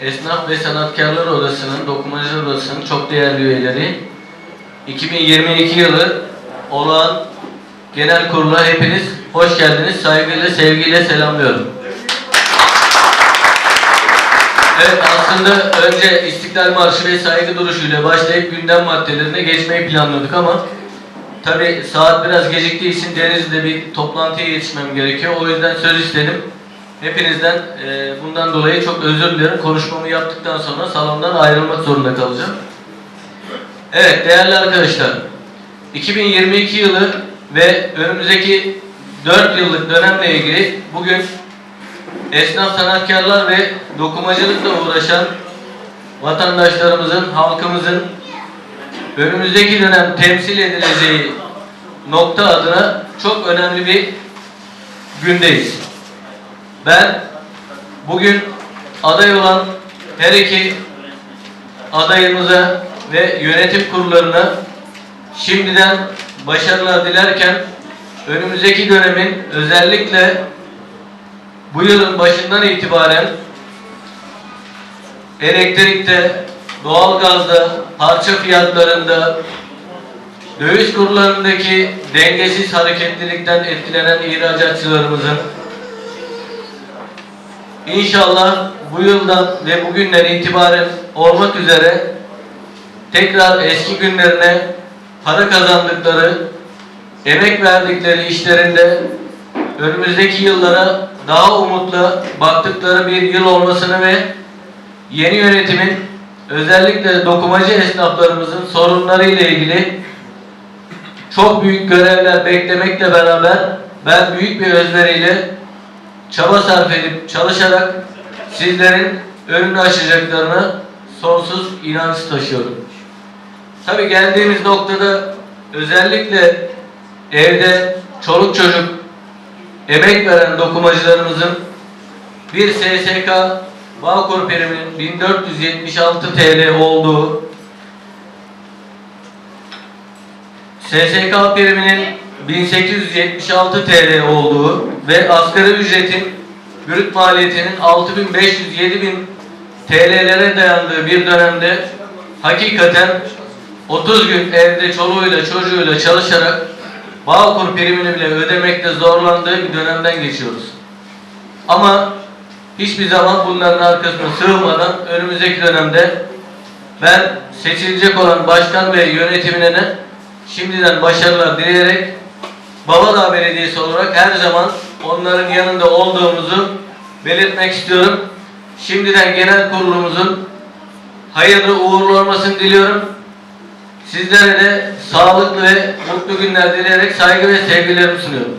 Esnaf ve Sanatkarlar Odası'nın, Dokumacılar Odası'nın çok değerli üyeleri, 2022 yılı olağan genel kurula hepiniz hoş geldiniz. Saygıyla, sevgiyle selamlıyorum. Evet aslında önce İstiklal Marşı ve saygı duruşuyla başlayıp gündem maddelerine geçmeyi planladık ama tabi saat biraz geciktiği için Denizli'de bir toplantıya yetişmem gerekiyor. O yüzden söz istedim. Hepinizden e, bundan dolayı çok özür dilerim. Konuşmamı yaptıktan sonra salondan ayrılmak zorunda kalacağım. Evet değerli arkadaşlar. 2022 yılı ve önümüzdeki 4 yıllık dönemle ilgili bugün esnaf sanatkarlar ve dokumacılıkla uğraşan vatandaşlarımızın, halkımızın önümüzdeki dönem temsil edileceği nokta adına çok önemli bir gündeyiz. Ben bugün aday olan her iki adayımıza ve yönetim kurullarına şimdiden başarılar dilerken önümüzdeki dönemin özellikle bu yılın başından itibaren elektrikte, doğalgazda, parça fiyatlarında, döviz kurlarındaki dengesiz hareketlilikten etkilenen ihracatçılarımızın inşallah bu yıldan ve bugünden itibaren olmak üzere tekrar eski günlerine para kazandıkları, emek verdikleri işlerinde önümüzdeki yıllara daha umutlu baktıkları bir yıl olmasını ve yeni yönetimin özellikle dokumacı esnaflarımızın sorunları ile ilgili çok büyük görevler beklemekle beraber ben büyük bir özveriyle çaba sarf edip çalışarak sizlerin önünü açacaklarına sonsuz inanç taşıyorum. Tabi geldiğimiz noktada özellikle evde çoluk çocuk emek veren dokumacılarımızın bir SSK Bağkur priminin 1476 TL olduğu SSK priminin 1876 TL olduğu ve asgari ücretin brüt maliyetinin 6500-7000 TL'lere dayandığı bir dönemde hakikaten 30 gün evde çoluğuyla çocuğuyla çalışarak Bağkur primini bile ödemekte zorlandığı bir dönemden geçiyoruz. Ama hiçbir zaman bunların arkasına sığmadan önümüzdeki dönemde ben seçilecek olan başkan ve yönetimine de şimdiden başarılar dileyerek Babadağ Belediyesi olarak her zaman onların yanında olduğumuzu belirtmek istiyorum. Şimdiden genel kurulumuzun hayırlı uğurlu olmasını diliyorum. Sizlere de sağlıklı ve mutlu günler dileyerek saygı ve sevgilerimi sunuyorum.